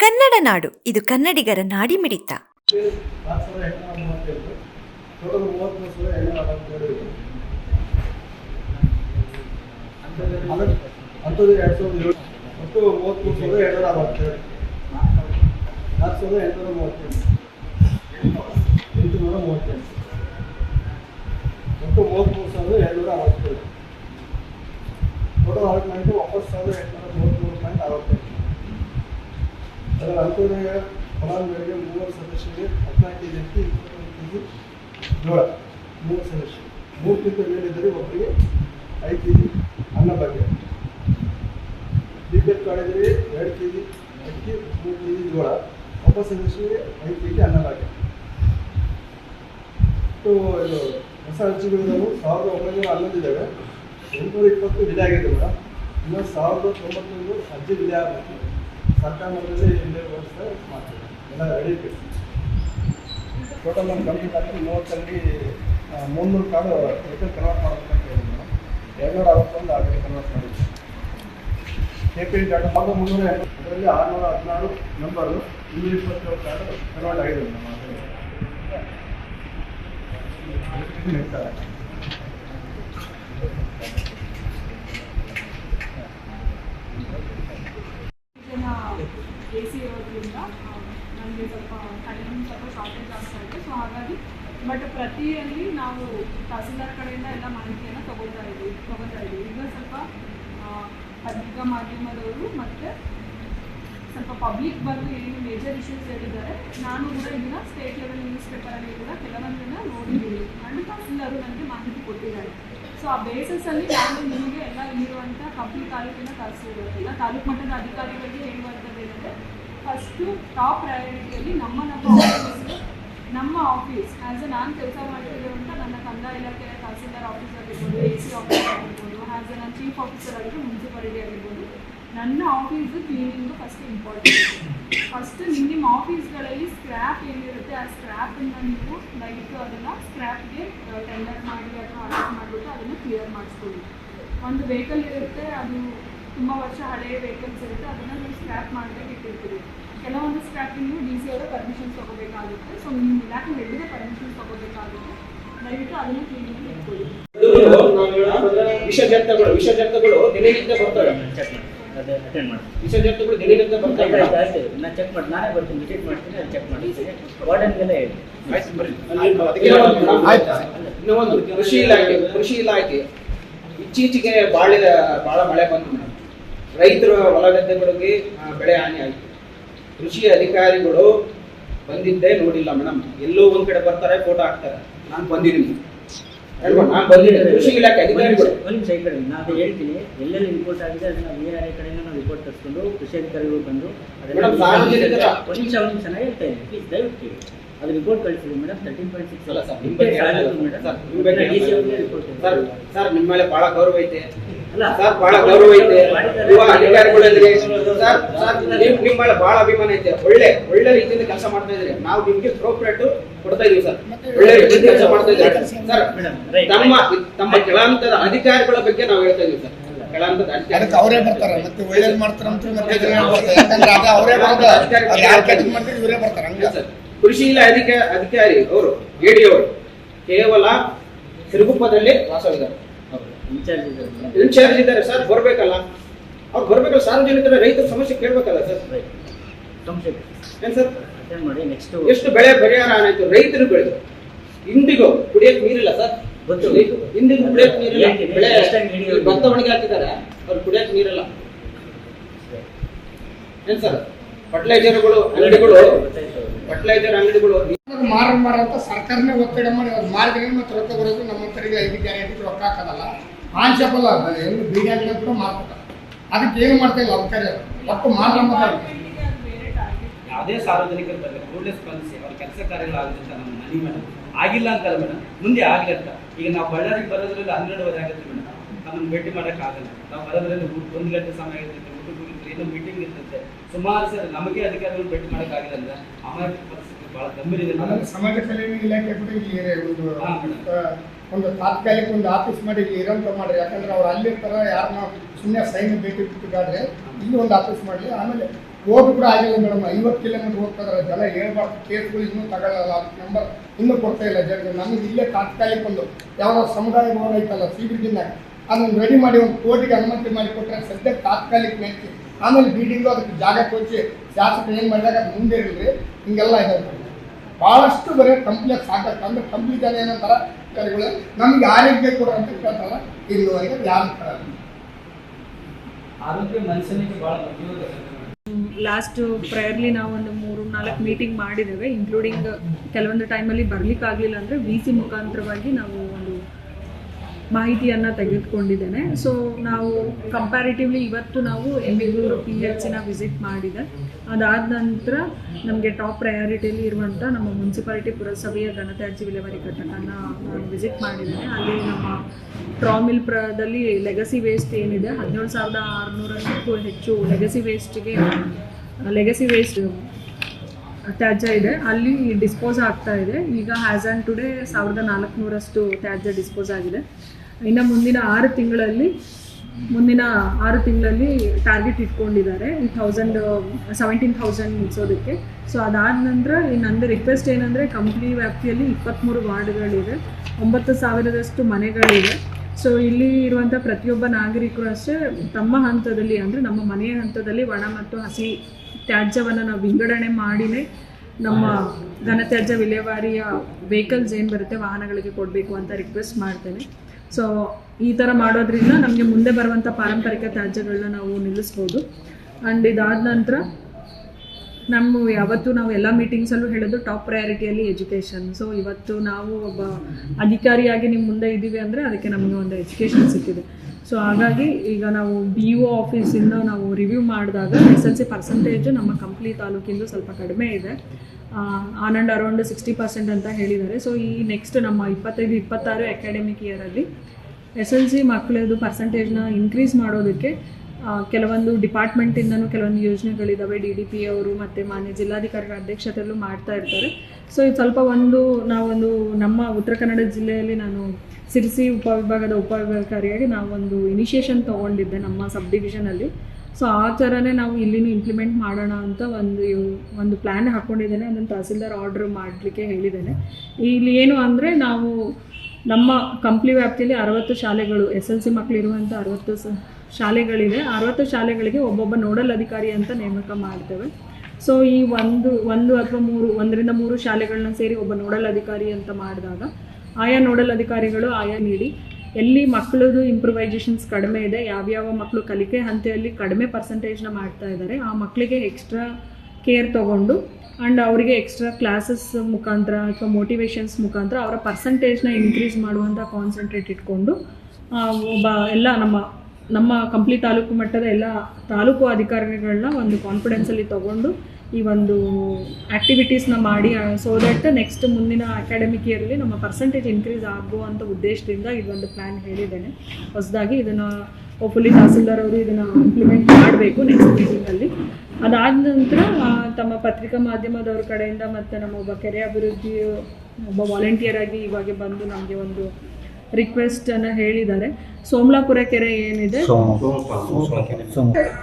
ಕನ್ನಡ ನಾಡು, ಇದು ಕನ್ನಡಿಗರ ನಾಡಿ ಮಿಡಿತ ಒಟ್ಟು ಮೂವತ್ತ್ಮೂರು ಸಾವಿರದ ಎರಡು ಏಳ್ನೂರ ಅರವತ್ತೇಳು. ಒಟ್ಟು ಸಾವಿರದ ಎಂಟುನೂರ ಮೂವತ್ತ್ಮೂರು ಪಾಯಿಂಟ್ ಅರವತ್ತೆಂಟು ಅದರ ಅಂತ್ಯೋದಯ ಫಲಾನುಭವಿಗೆ ಮೂವರು ಸದಸ್ಯರಿಗೆ ಹದಿನಾಲ್ಕು ಕೆ ಜಿ ಅಕ್ಕಿ ಇಪ್ಪತ್ತೊಂದು ಕೆ ಜಿ ಜೋಳ, ಮೂರು ಸದಸ್ಯರು. ಮೂರಕ್ಕಿಂತ ಮೇಲಿದ್ದರೆ ಒಬ್ಬರಿಗೆ ಐದು ಕೆ ಜಿ ಅನ್ನ ಬಿ ಪಿ ಎಲ್ ಎರಡು ಕೆ ಜಿ ಅಕ್ಕಿ, ಮೂರು ಕೆ ಜಿ ಜೋಳ. ಒಬ್ಬ ಸದಸ್ಯರಿಗೆ ಐದು ಕೆ ಜಿ ಅನ್ನ ಮತ್ತು ಇದು ಹೊಸ ಅರ್ಜಿಗಳು ಸಾವಿರದ ಒಂಬೈನೂರ ಹನ್ನೊಂದಿದ್ದಾವೆ. ಎಂಟುನೂರ ಇಪ್ಪತ್ತು ವಿಧ ಆಗಿದೆ ಮೇಡಮ್ ಇನ್ನೊಂದು ಸಾವಿರದ ತೊಂಬತ್ತೊಂದು ಅರ್ಜಿ ವಿಧ ಆಗಬೇಕು ಸರ್ಕಾರ ಹಿಂದೆ ವ್ಯವಸ್ಥೆ ಮಾಡ್ತೀವಿ ಎಲ್ಲ ರೆಡಿ ಟೋಟಲ್ ಒಂದು ಕಂಪ್ಲೀಟ್ ಆಗಿ ಮೂವತ್ತಲ್ಲಿ ಮುನ್ನೂರು ಕಾಡು ಎಕರೆ ಕನ್ವರ್ಟ್ ಮಾಡಬೇಕು ಅಂತ ಹೇಳಿ ಮೇಡಮ್ ಎರಡುನೂರ ಅರವತ್ತೊಂದು ಆಲ್ರೆಡಿ ಕನ್ವರ್ಟ್ ಮಾಡಿದ್ವಿ. ಕೆ ಪಿ ಕಾರ್ಡ್ ಸಾವಿರದ ಮುನ್ನೂರ ಅದರಲ್ಲಿ ಆರುನೂರ ಹದಿನಾರು ನಂಬರು ಇನ್ನೂರ ಇಪ್ಪತ್ತೇಳು ಕಾರ್ಡು ಕನ್ವರ್ಟ್ ಆಗಿದೆ ಮೇಡಮ್ ಎ ಸಿ ಇರೋದ್ರಿಂದ ನನಗೆ ಸ್ವಲ್ಪ ಟೈಮ್ ಸ್ವಲ್ಪ ಶಾರ್ಟೇಜ್ ಆಗ್ತಾ ಇದೆ. ಸೊ ಹಾಗಾಗಿ ಬಟ್ ಪ್ರತಿಯಲ್ಲಿ ನಾವು ತಹಸೀಲ್ದಾರ್ ಕಡೆಯಿಂದ ಎಲ್ಲ ಮಾಹಿತಿಯನ್ನು ತಗೊಳ್ತಾ ಇದ್ದೀವಿ ತಗೋತಾ ಇದ್ದೀವಿ. ಈಗ ಸ್ವಲ್ಪ ಪತ್ರಿಕಾ ಮಾಧ್ಯಮದವರು ಮತ್ತು ಸ್ವಲ್ಪ ಪಬ್ಲಿಕ್ ಬಂದು ಏನು ಮೇಜರ್ ಇಶ್ಯೂಸ್ ಹೇಳಿದ್ದಾರೆ. ನಾನು ಕೂಡ ಇದನ್ನ ಸ್ಟೇಟ್ ಲೆವೆಲ್ ನ್ಯೂಸ್ ಪೇಪರಲ್ಲಿ ಕೂಡ ಕೆಲವೊಂದನ್ನ ನೋಡಿದ್ದೀನಿ. ಆ್ಯಂಡ್ ತಹಸೀಲ್ದಾರು ನನಗೆ ಮಾಹಿತಿ ಕೊಟ್ಟಿದ್ದಾರೆ. ಸೊ ಆ ಬೇಸಸಲ್ಲಿ ನಾನು ನಿಮಗೆ ಎಲ್ಲ ಇಲ್ಲಿರುವಂಥ ಕಂಪ್ಲೀಟ್ ತಾಲೂಕಿನ ಎಲ್ಲ ತಾಲೂಕು ಮಟ್ಟದ ಅಧಿಕಾರಿಗಳಿಗೆ ಏನಂದರೆ ಫಸ್ಟು ಟಾಪ್ ಪ್ರಯಾರಿಟಿಯಲ್ಲಿ ನಮ್ಮ ನಮ್ಮ ಆಫೀಸ್ ನಮ್ಮ ಆಫೀಸ್ ಆ್ಯಸ್ ಎ ನಾನು ಕೆಲಸ ಮಾಡ್ತಿರುವಂಥ ನನ್ನ ಕಂದಾಯ ಇಲಾಖೆಯ ತಹಸೀಲ್ದಾರ್ ಆಫೀಸ್ ಆಗಿರ್ಬೋದು ಎ ಸಿ ಆಫೀಸ್ ಆಗಿರ್ಬೋದು ಆ್ಯಸ್ ಎ ನಾನು ಚೀಫ್ ಆಫೀಸರ್ ಆಗಿರೋ ಮುನ್ಸಿಪಾಲಿಟಿ ಆಗಿರ್ಬೋದು, ನನ್ನ office cleaning first important first ನಿಮ್ಮ ನಿಮ್ಮ ಆಫೀಸ್ಗಳಲ್ಲಿ ಸ್ಕ್ರ್ಯಾಪ್ ಏನಿರುತ್ತೆ, ಆ ಸ್ಕ್ರ್ಯಾಪನ್ನು ನೀವು ದಯವಿಟ್ಟು ಅದನ್ನು ಸ್ಕ್ರ್ಯಾಪ್ಗೆ ಟೆಂಡರ್ ಮಾಡಿ ಅಥವಾ ಆರ್ಡರ್ ಮಾಡಿಬಿಟ್ಟು ಅದನ್ನು ಕ್ಲಿಯರ್ ಮಾಡಿಸ್ಕೊಳ್ಳಿ. ಒಂದು ವೆಹಿಕಲ್ ಇರುತ್ತೆ, ಅದು ತುಂಬ ವರ್ಷ ಹಳೆಯ ವೆಹಿಕಲ್ಸ್ ಇರುತ್ತೆ, ಅದನ್ನು ನೀವು ಸ್ಕ್ರ್ಯಾಪ್ ಮಾಡಬೇಕು ಕೆಲವೊಂದು ನೀವು ಡಿ ಸಿ ಅವರ ಪರ್ಮಿಷನ್ ತೊಗೋಬೇಕಾಗುತ್ತೆ. ಸೊ ನಿಮ್ಮ ಇಲಾಖೆ ಎಲ್ಲಿದೆ ಪರ್ಮಿಷನ್ ತೊಗೋಬೇಕಾಗುತ್ತೆ. ದಯವಿಟ್ಟು ಅದನ್ನು ಕ್ಲೀನಿಂಗ್ ಇಟ್ಕೊಳ್ಳಿ. ದಿನನಿತ್ಯ ಬರ್ತವೆ. ದಿನನಿತ್ಯ ಬರ್ತವೆ. ನಾನು ಚೆಕ್ ಮಾಡಿ ನಾನೇ ಬರ್ತೀನಿ. ವಿಸಿಟ್ ಮಾಡ್ತೀನಿ ಅದು ಚೆಕ್ ಮಾಡಿ ವಾರ್ಡನ್ಗೆಲ್ಲ ಹೇಳಿ. ಅದಕ್ಕೆ ಒಂದು- ಇನ್ನೂ ಒಂದು ಕೃಷಿ ಇಲಾಖೆ ಕೃಷಿ ಇಲಾಖೆ. ಇತ್ತೀಚೆಗೆ ಬಾಳ ಬಹಳ ಮಳೆ ಬಂತು. ಮೇಡಮ್ ರೈತರ ಹೊಲ ಗದ್ದೆಗಳಿಗೆ ಬೆಳೆ ಹಾನಿ ಆಯಿತು. ಕೃಷಿ ಅಧಿಕಾರಿಗಳು ಬಂದಿದ್ದೇ ನೋಡಿಲ್ಲ ಮೇಡಮ್. ಎಲ್ಲೋ ಒಂದ್ ಕಡೆ ಬರ್ತಾರೆ ಫೋಟೋ ಹಾಕ್ತಾರೆ. ನಾನು ಬಂದಿದ್ದೀನಿ? ನಾನು ಕೃಷಿ ಇಲಾಖೆ ಅಧಿಕಾರಿಗಳು. ಒಂದು ನಿಮಿಷ ಈ ಕಡೆ ನಾನು ಹೇಳ್ತೀನಿ. ಎಲ್ಲೆಲ್ಲಿ ರಿಪೋರ್ಟ್ ಆಗಿದೆ ಅದನ್ನ ವಿ ಆರ್ ಐ ಕಡೆಯಿಂದ ನಾವು ರಿಪೋರ್ಟ್ ತರಿಸ್ಕೊಂಡು ಕೃಷಿ ಅಧಿಕಾರಿಗಳು ಬಂದು ಮೇಡಮ್, ಸಾರ್ವಜನಿಕರ- ಒಂದು ನಿಮಿಷ ಒಂದು ನಿಮಿಷ ನಾನು ಹೇಳ್ತಾ ಇದ್ದೀನಿ. ಪ್ಲೀಸ್ ದಯವಿಟ್ಟು ಕೇಳಿ ಅದು ರಿಪೋರ್ಟ್ ಕಳಿಸಿದ್ವಿ ಮೇಡಮ್. ತರ್ಟೀನ್ ಪಾಯಿಂಟ್ ಸಿಕ್ಸ್ ಅಲ್ಲ ಸರ್, ನಿಮ್ಮ ಬಗ್ಗೆ. ರಿಪೋರ್ಟ್ ಸರ್ ಸರ್ ಮೇಲೆ ಬಹಳ ಗೌರವ ಐತೆ. ಸರ್ ಬಹಳ ಗೌರವ ಐತೆ. ಯುವ ಅಧಿಕಾರಿಗಳಲ್ಲಿ ಸರ್ ಸರ್ ನಿಮ್ ನಿಮ್ಮ ಮೇಲೆ ಬಹಳ ಅಭಿಮಾನ ಐತೆ. ಒಳ್ಳೆ ಒಳ್ಳೆ ರೀತಿಯಿಂದ ಕೆಲಸ ಮಾಡ್ತಾ ಇದ್ರಿ ನಾವು ನಿಮ್ಗೆ ಪ್ರೋಪ್ರೇಟ್ ಕೊಡ್ತಾ ಇದೀವಿ ಸರ್. ಒಳ್ಳೆ ರೀತಿಯಿಂದ ಕೆಲಸ ಮಾಡ್ತಾ ಇದ್ರಿ ಸರ್. ತಮ್ಮ ತಮ್ಮ ಕೆಳಹಂತದ ಅಧಿಕಾರಿಗಳ ಬಗ್ಗೆ ನಾವು ಹೇಳ್ತಾ ಇದೀವಿ ಸರ್. ಅದಕ್ಕೆ ಅವರೇ ಬರ್ತಾರೆ. ಮತ್ತೆ ಒಳ್ಳೇದ್ ಮಾಡ್ತಾರೆ ಅಂತ ಮತ್ತೆ ಇವ್ರೇ ಬರ್ತಾರೆ. ಯಾಕಂದ್ರೆ ಅದ ಅವರೇ ಬರ್ತಾರೆ. ಅದು ಯಾರು ಕೆಟ್ಟದ್ ಮಾಡ್ತಾರೆ ಇವರೇ ಬರ್ತಾರೆ. ಹಂಗ. ಸರ್. ಕೃಷಿ ಇಲಾಖೆ ಅಧಿಕ- ಅಧಿಕಾರಿ ಅವರು ಎಡಿ ಅವರು ಕೇವಲ ಸಿರುಗುಪ್ಪದಲ್ಲಿ ವಾಸವಿದ್ದಾರೆ. ಇನ್ಚಾರ್ಜ್ ಇದ್ದಾರೆ. ಮೇಡಮ್. ಇನ್ಚಾರ್ಜ್ ಇದ್ದಾರೆ ಸರ್ ಬರ್ಬೇಕಲ್ಲ. ಅವ್ರು ಬರ್ಬೇಕಲ್ಲ ಸಾರ್ವಜನಿಕರ ರೈತರ ಸಮಸ್ಯೆ ಕೇಳ್ಬೇಕಲ್ಲ ಸರ್. ಸಮಸ್ಯೆ ಸರ್? ಮಾಡಿ ನೆಕ್ಸ್ಟ್ ಎಷ್ಟು ಬೆಳೆ ಪರಿಹಾರ ಆಯ್ತು? ರೈತರು ಬೆಳೆದು. ಇಂದಿಗೂ ಕುಡಿಯಕ್ಕೆ ನೀರಿಲ್ಲ ಸರ್. ಗೊತ್ತು. ಇಂದಿಗೂ ಕುಡಿಯಕ್ ನೀರಿಲ್ಲ. ಬೆಳೆ ಭತ್ತ ಒಣಗಿ ಹಾಕಿದ್ದಾರೆ. ಅವ್ರು ಕುಡಿಯಕ್ ನೀರಿಲ್ಲ. ಏನ್ ಸರ್? ಫರ್ಟಿಲೈಸರ್ಗಳು ಅಂಗಡಿಗಳು. ಫರ್ಟಿಲೈಸರ್ ಅಂಗಡಿಗಳು. ಮಾರ ಮಾರ ಅಂತ ಸರ್ಕಾರನೇ ಒತ್ತಡ ಮಾಡಿ ಅವ್ರು ಮಾರಿದ್ರೆ ಮತ್ತೆ ರೊಕ್ಕ ಬರೋದು ನಮ್ಮಂತರಿಗೆ ಐದು ಗ್ಯಾರಂಟಿ ರೊಕ್ಕ ಹಾಕೋದಲ್ಲ. ಆನ್ ಶಾಪಲ್ಲ ಬೀಡಿ ಬೀಡಿಯಾಗಲಿ ಕೂಡ ಮಾರ್ತಾರೆ. ಅದಕ್ಕೆ ಏನು ಮಾಡ್ತಾ ಇಲ್ಲ ಅವಕಾಶ ಒಟ್ಟು ಮಾತಾಡ್ತಾರೆ ಯಾವುದೇ ಸಾರ್ವಜನಿಕರ ಬಗ್ಗೆ ಸ್ಪಂದಿಸಿ, ಅವ್ರ ಕೆಲಸ ಕಾರ್ಯಗಳಾಗುತ್ತೆ ಅಂತ ನಮ್ಮ ಮನೆ ಮೇಡಮ್ ಆಗಿಲ್ಲ ಅಂತಲ್ಲ ಮೇಡಮ್ ಮುಂದೆ ಆಗ್ಲಿ ಅಂತ. ಈಗ ನಾವು ಬಳ್ಳಾರಿಗೆ ಬರೋದ್ರಲ್ಲಿ ಹನ್ನೆರಡುವರೆ ಆಗುತ್ತೆ ಮೇಡಮ್ ನಮ್ಮನ್ನು ಭೇಟಿ ಮಾಡೋಕ್ಕಾಗಲ್ಲ ನಾವು ಬರೋದ್ರಲ್ಲಿ ಊಟ- ಒಂದು ಗಂಟೆ ಸಮಯ ಇರ್ತೈತೆ ಊಟಕ್ಕೆ ಹೋಗಿದ್ರೆ ಏನೋ ಮೀಟಿಂಗ್ ಇರ್ತೈತೆ ಸುಮಾರು ಸರ್ ನಮಗೆ ಅಧಿಕಾರಿಗಳು ಭೇಟಿ ಮಾಡೋಕ್ಕಾಗಿಲ್ಲ ಅಂದ್ರೆ ಅಮಾಯಕ ಬಹಳ ಗಂಭೀರ ಸಮಾಜ ಕಲ್ಯಾಣ ಇಲಾಖೆ ಕೂಡ ಇಲ್ಲಿ ಒಂದು ಒಂದು ತಾತ್ಕಾಲಿಕ ಒಂದು ಆಫೀಸ್ ಮಾಡಿ ಇಲ್ಲಿ ಇರೋಂಥ ಮಾಡ್ರಿ. ಯಾಕಂದ್ರೆ ಅವ್ರು ಅಲ್ಲಿರ್ತಾರ ಯಾರನ್ನ ಸುಮ್ಮನೆ ಸೈನ್ ಭೇಟಿ ಬಿಟ್ಟಿದ್ದಾರೆ ಇಲ್ಲಿ ಒಂದು ಆಫೀಸ್ ಮಾಡಲಿ. ಆಮೇಲೆ ಹೋಗಿ ಕೂಡ ಆಗಿಲ್ಲ ಮೇಡಮ್. ಐವತ್ತು ಕಿಲೋಮೀಟರ್ ಹೋಗ್ತಾರೆ ಜನ ಹೇಳ್ಬಾರ್ದು. ಕೇಸ್ಗಳು ಇನ್ನೂ ತಗೊಳ್ಳಲ್ಲ ನಂಬರ್ ಇನ್ನೂ ಕೊಡ್ತಾ ಇಲ್ಲ ಜನರು. ನಮಗೆ ಇಲ್ಲೇ ತಾತ್ಕಾಲಿಕ ಒಂದು ಯಾವ ಸಮುದಾಯ ಭವನ ಐತಲ್ಲ ಸೀಗಿರ್ಜಿನಾಗ ಅದನ್ನು ರೆಡಿ ಮಾಡಿ ಒಂದು ಕೋರ್ಟಿಗೆ ಅನುಮತಿ ಮಾಡಿ ಕೊಟ್ಟರೆ ಸದ್ಯಕ್ಕೆ ತಾತ್ಕಾಲಿಕ ಆಮೇಲೆ ಬಿಲ್ಡಿಂಗು ಅದಕ್ಕೆ ಜಾಗ ಕೊಚ್ಚಿ ಶಾಸಕರು ಏನು ಮಾಡಿದಾಗ ಅದು ಮುಂದೆ ಇರಲಿ ಹಿಂಗೆಲ್ಲ ಇದೆ ಭಾಳಷ್ಟು ಬರೀ ಕಂಪ್ಲೇಂಟ್ ಸಾಕಷ್ಟು ಅಂದ್ರೆ ಕಂಪ್ನಿ ಜನ ಏನಂತಾರ? ಕರೆಗಳು. ನಮಗೆ ಆರೋಗ್ಯ ಕೊಡು ಅಂತ ಕೇಳ್ತಾರ ಇಲ್ಲಿವರೆಗೆ ಯಾರು ಆರೋಗ್ಯ ಮನುಷ್ಯನಿಗೆ ಲಾಸ್ಟ್ ಪ್ರೇಯರ್ಲಿ ನಾವು ಒಂದು ಮೂರು ನಾಲ್ಕು ಮೀಟಿಂಗ್ ಮಾಡಿದ್ದೇವೆ ಇನ್ಕ್ಲೂಡಿಂಗ್ ಕೆಲವೊಂದು ಟೈಮಲ್ಲಿ ಬರಲಿಕ್ಕಾಗಲಿಲ್ಲ ಅಂದರೆ ವಿ ಸಿ ಮುಖಾಂತರವಾಗಿ ನಾವು ಮಾಹಿತಿಯನ್ನು ತೆಗೆದುಕೊಂಡಿದ್ದೇನೆ. ಸೊ ನಾವು ಕಂಪ್ಯಾರಿಟಿವ್ಲಿ ಇವತ್ತು ನಾವು ಬೆಂಗಳೂರು ಪಿ ಎಚ್ ಸಿನ ವಿಸಿಟ್ ಮಾಡಿದೆ. ಅದಾದ ನಂತರ ನಮಗೆ ಟಾಪ್ ಪ್ರಯಾರಿಟಿಯಲ್ಲಿ ಇರುವಂಥ ನಮ್ಮ ಮುನ್ಸಿಪಾಲಿಟಿ ಪುರಸಭೆಯ ಘನತ್ಯಾಜ್ಯ ವಿಲೇವಾರಿ ಘಟಕನ ನಾನು ವಿಸಿಟ್ ಮಾಡಿದ್ದೇನೆ. ಅಲ್ಲಿ ನಮ್ಮ ಟ್ರಾಮಿಲ್ ಪ್ರದಲ್ಲಿ ಲೆಗಸಿ ವೇಸ್ಟ್ ಏನಿದೆ, ಹದಿನೇಳು ಸಾವಿರದ ಆರುನೂರಕ್ಕೂ ಹೆಚ್ಚು ಲೆಗಸಿ ವೇಸ್ಟ್ಗೆ ಲೆಗಸಿ ವೇಸ್ಟ್ ತ್ಯಾಜ್ಯ ಇದೆ. ಅಲ್ಲಿ ಡಿಸ್ಪೋಸ್ ಆಗ್ತಾ ಇದೆ. ಈಗ ಹ್ಯಾಸ್ ಆ್ಯಂಡ್ ಟುಡೇ ಸಾವಿರದ ನಾಲ್ಕುನೂರಷ್ಟು ತ್ಯಾಜ್ಯ ಡಿಸ್ಪೋಸ್ ಆಗಿದೆ. ಇನ್ನು ಮುಂದಿನ ಆರು ತಿಂಗಳಲ್ಲಿ, ಮುಂದಿನ ಆರು ತಿಂಗಳಲ್ಲಿ ಟಾರ್ಗೆಟ್ ಇಟ್ಕೊಂಡಿದ್ದಾರೆ. ಈ ಥೌಸಂಡ್ ಸೆವೆಂಟೀನ್ ಥೌಸಂಡ್ ಮುಗಿಸೋದಕ್ಕೆ. ಸೊ ಅದಾದ ನಂತರ ನಂದು ರಿಕ್ವೆಸ್ಟ್ ಏನಂದರೆ ಕಂಪ್ನಿ ವ್ಯಾಪ್ತಿಯಲ್ಲಿ ಇಪ್ಪತ್ತ್ಮೂರು ವಾರ್ಡ್ಗಳಿವೆ. ಒಂಬತ್ತು ಸಾವಿರದಷ್ಟು ಮನೆಗಳಿವೆ. ಸೊ ಇಲ್ಲಿ ಇರುವಂಥ ಪ್ರತಿಯೊಬ್ಬ ನಾಗರಿಕರು ಅಷ್ಟೇ ತಮ್ಮ ಹಂತದಲ್ಲಿ ಅಂದರೆ ನಮ್ಮ ಮನೆಯ ಹಂತದಲ್ಲಿ ಒಣ ಮತ್ತು ಹಸಿ ತ್ಯಾಜ್ಯವನ್ನು ನಾವು ವಿಂಗಡಣೆ ಮಾಡಿನೇ ನಮ್ಮ ಘನತ್ಯಾಜ್ಯ ವಿಲೇವಾರಿಯ ವೆಹಿಕಲ್ಸ್ ಏನು ಬರುತ್ತೆ ವಾಹನಗಳಿಗೆ ಕೊಡಬೇಕು ಅಂತ ರಿಕ್ವೆಸ್ಟ್ ಮಾಡ್ತೇನೆ. ಸೊ ಈ ಥರ ಮಾಡೋದ್ರಿಂದ ನಮಗೆ ಮುಂದೆ ಬರುವಂಥ ಪಾರಂಪರಿಕ ತ್ಯಾಜ್ಯಗಳನ್ನ ನಾವು ನಿಲ್ಲಿಸ್ಬೋದು. ಆ್ಯಂಡ್ ಇದಾದ ನಂತರ ನಮ್ಮ ಯಾವತ್ತು ನಾವು ಎಲ್ಲ ಮೀಟಿಂಗ್ಸಲ್ಲೂ ಹೇಳೋದು ಟಾಪ್ ಪ್ರಯಾರಿಟಿಯಲ್ಲಿ ಎಜುಕೇಷನ್ ಸೊ ಇವತ್ತು ನಾವು ಒಬ್ಬ ಅಧಿಕಾರಿಯಾಗಿ ನಿಮ್ಮ ಮುಂದೆ ಇದ್ದೀವಿ ಅಂದರೆ ಅದಕ್ಕೆ ನಮಗೆ ಒಂದು ಎಜುಕೇಷನ್ ಸಿಕ್ಕಿದೆ. ಸೊ ಹಾಗಾಗಿ ಈಗ ನಾವು ಬಿ ಒ ಆಫೀಸಿಂದ ನಾವು ರಿವ್ಯೂ ಮಾಡಿದಾಗ ಎಸ್ ಎಲ್ ಸಿ ಪರ್ಸೆಂಟೇಜು ನಮ್ಮ ಕಂಪ್ಲಿ ತಾಲೂಕಿಂದು ಸ್ವಲ್ಪ ಕಡಿಮೆ ಇದೆ. On and around sixty percent ಅಂತ ಹೇಳಿದ್ದಾರೆ. ಸೊ ಈ ನೆಕ್ಸ್ಟ್ ನಮ್ಮ ಇಪ್ಪತ್ತೈದು, ಇಪ್ಪತ್ತಾರು ಅಕಾಡೆಮಿಕ್ ಇಯರಲ್ಲಿ ಎಸ್ ಎಲ್ ಸಿ ಮಕ್ಕಳದು ಪರ್ಸೆಂಟೇಜ್ನ ಇನ್ಕ್ರೀಸ್ ಮಾಡೋದಕ್ಕೆ ಕೆಲವೊಂದು ಡಿಪಾರ್ಟ್ಮೆಂಟಿಂದನೂ ಕೆಲವೊಂದು ಯೋಜನೆಗಳಿದ್ದಾವೆ ಡಿ ಡಿ ಪಿ ಅವರು ಮತ್ತು ಮಾನ್ಯ ಜಿಲ್ಲಾಧಿಕಾರಿಗಳ ಅಧ್ಯಕ್ಷತೆಯಲ್ಲೂ ಮಾಡ್ತಾ ಇರ್ತಾರೆ. ಸೊ ಇದು ಸ್ವಲ್ಪ ಒಂದು, ನಾವೊಂದು ನಮ್ಮ ಉತ್ತರ ಕನ್ನಡ ಜಿಲ್ಲೆಯಲ್ಲಿ ನಾನು ಸಿರಿಸಿ ಉಪವಿಭಾಗದ ಉಪವಿಭಾಗಕಾರಿಯಾಗಿ ನಾವೊಂದು ಇನಿಷಿಯೇಷನ್ ತೊಗೊಂಡಿದ್ದೆ ನಮ್ಮ ಸಬ್ ಡಿವಿಷನಲ್ಲಿ ಸೊ ಆ ಥರನೇ ನಾವು ಇಲ್ಲಿನೂ ಇಂಪ್ಲಿಮೆಂಟ್ ಮಾಡೋಣ ಅಂತ ಒಂದು ಒಂದು ಪ್ಲ್ಯಾನ್ ಹಾಕ್ಕೊಂಡಿದ್ದೇನೆ ಅದನ್ನು ತಹಸೀಲ್ದಾರ್ ಆರ್ಡ್ರ್ ಮಾಡಲಿಕ್ಕೆ ಹೇಳಿದ್ದೇನೆ. ಇಲ್ಲಿ ಏನು ಅಂದರೆ ನಾವು ನಮ್ಮ ಕಂಪ್ಲಿ ವ್ಯಾಪ್ತಿಯಲ್ಲಿ ಅರವತ್ತು ಶಾಲೆಗಳು ಎಸ್ ಎಲ್ ಸಿ ಮಕ್ಕಳಿರುವಂಥ ಅರವತ್ತು ಸ ಶಾಲೆಗಳಿದೆ ಅರವತ್ತು ಶಾಲೆಗಳಿಗೆ ಒಬ್ಬೊಬ್ಬ ನೋಡಲ್ ಅಧಿಕಾರಿ ಅಂತ ನೇಮಕ ಮಾಡ್ತೇವೆ. ಸೊ ಈ ಒಂದು ಒಂದು ಅಥವಾ ಮೂರು, ಒಂದರಿಂದ ಮೂರು ಶಾಲೆಗಳನ್ನ ಸೇರಿ ಒಬ್ಬ ನೋಡಲ್ ಅಧಿಕಾರಿ ಅಂತ ಮಾಡಿದಾಗ, ಆಯಾ ನೋಡಲ್ ಅಧಿಕಾರಿಗಳು ಆಯಾ ನೀಡಿ ಎಲ್ಲಿ ಮಕ್ಕಳದು ಇಂಪ್ರೂವೈಸೇಷನ್ಸ್ ಕಡಿಮೆ ಇದೆ, ಯಾವ್ಯಾವ ಮಕ್ಕಳು ಕಲಿಕೆ ಹಂತದಲ್ಲಿ ಕಡಿಮೆ ಪರ್ಸೆಂಟೇಜ್ನ ಮಾಡ್ತಾ ಇದ್ದಾರೆ ಆ ಮಕ್ಕಳಿಗೆ ಎಕ್ಸ್ಟ್ರಾ ಕೇರ್ ತೊಗೊಂಡು ಆ್ಯಂಡ್ ಅವರಿಗೆ ಎಕ್ಸ್ಟ್ರಾ ಕ್ಲಾಸಸ್ ಮುಖಾಂತರ ಅಥವಾ ಮೋಟಿವೇಶನ್ಸ್ ಮುಖಾಂತರ ಅವರ ಪರ್ಸೆಂಟೇಜ್ನ ಇನ್ಕ್ರೀಸ್ ಮಾಡುವಂಥ ಕಾನ್ಸಂಟ್ರೇಟ್ ಇಟ್ಕೊಂಡು ಒಬ್ಬ ಎಲ್ಲ ನಮ್ಮ ನಮ್ಮ ಕಂಪ್ಲಿ ತಾಲೂಕು ಮಟ್ಟದ ಎಲ್ಲ ತಾಲೂಕು ಅಧಿಕಾರಿಗಳನ್ನ ಒಂದು ಕಾನ್ಫಿಡೆನ್ಸಲ್ಲಿ ತಗೊಂಡು ಈ ಒಂದು ಆಕ್ಟಿವಿಟೀಸ್ನ ಮಾಡಿ ಸೊ ದಟ್ ನೆಕ್ಸ್ಟ್ ಮುಂದಿನ ಅಕಾಡೆಮಿಕ್ ಇಯರ್ಲಿ ನಮ್ಮ ಪರ್ಸೆಂಟೇಜ್ ಇನ್ಕ್ರೀಸ್ ಆಗುವಂಥ ಉದ್ದೇಶದಿಂದ ಇದೊಂದು ಪ್ಲ್ಯಾನ್ ಹೇಳಿದ್ದೇನೆ. ಹೊಸದಾಗಿ ಇದನ್ನು ಹೋಪ್ಫುಲಿ ತಹಸೀಲ್ದಾರ್ ಅವರು ಇದನ್ನು ಇಂಪ್ಲಿಮೆಂಟ್ ಮಾಡಬೇಕು ನೆಕ್ಸ್ಟ್ ಮೀಟಿಂಗಲ್ಲಿ ಅದಾದ ನಂತರ ತಮ್ಮ ಪತ್ರಿಕಾ ಮಾಧ್ಯಮದವ್ರ ಕಡೆಯಿಂದ ಮತ್ತು ನಮ್ಮ ಒಬ್ಬ ಕೆರೆ ಅಭಿವೃದ್ಧಿ ಒಬ್ಬ ವಾಲಂಟಿಯರ್ ಆಗಿ ಇವಾಗ ಬಂದು ನಮಗೆ ಒಂದು ರಿಕ್ವೆಸ್ಟನ್ನು ಹೇಳಿದ್ದಾರೆ. ಸೋಮಲಾಪುರ ಕೆರೆ ಏನಿದೆ?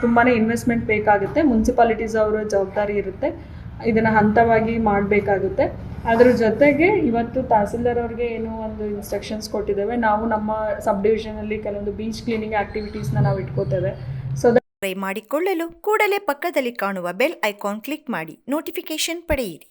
ತುಂಬಾ ಇನ್ವೆಸ್ಟ್ಮೆಂಟ್ ಬೇಕಾಗುತ್ತೆ. ಮುನ್ಸಿಪಾಲಿಟೀಸ್ ಅವರ ಜವಾಬ್ದಾರಿ ಇರುತ್ತೆ. ಇದನ್ನ ಹಂತವಾಗಿ ಮಾಡಬೇಕಾಗುತ್ತೆ. ಅದ್ರ ಜೊತೆಗೆ ಇವತ್ತು ತಹಸೀಲ್ದಾರ್ ಅವ್ರಿಗೆ ಏನೋ ಒಂದು ಇನ್ಸ್ಟ್ರಕ್ಷನ್ಸ್ ಕೊಟ್ಟಿದ್ದೇವೆ. ನಾವು ನಮ್ಮ ಸಬ್ ಡಿವಿಷನ್ ಡಿವಿಷನಲ್ಲಿ ಕೆಲವೊಂದು ಬೀಚ್ ಕ್ಲೀನಿಂಗ್ ಆಕ್ಟಿವಿಟೀಸ್ನ ನಾವು ಇಟ್ಕೋತೇವೆ. ಸೊ ಟ್ರೈ ಮಾಡಿಕೊಳ್ಳಲು ಕೂಡಲೇ ಪಕ್ಕದಲ್ಲಿ ಕಾಣುವ ಬೆಲ್ ಐಕಾನ್ ಕ್ಲಿಕ್ ಮಾಡಿ ನೋಟಿಫಿಕೇಶನ್ ಪಡೆಯಿರಿ.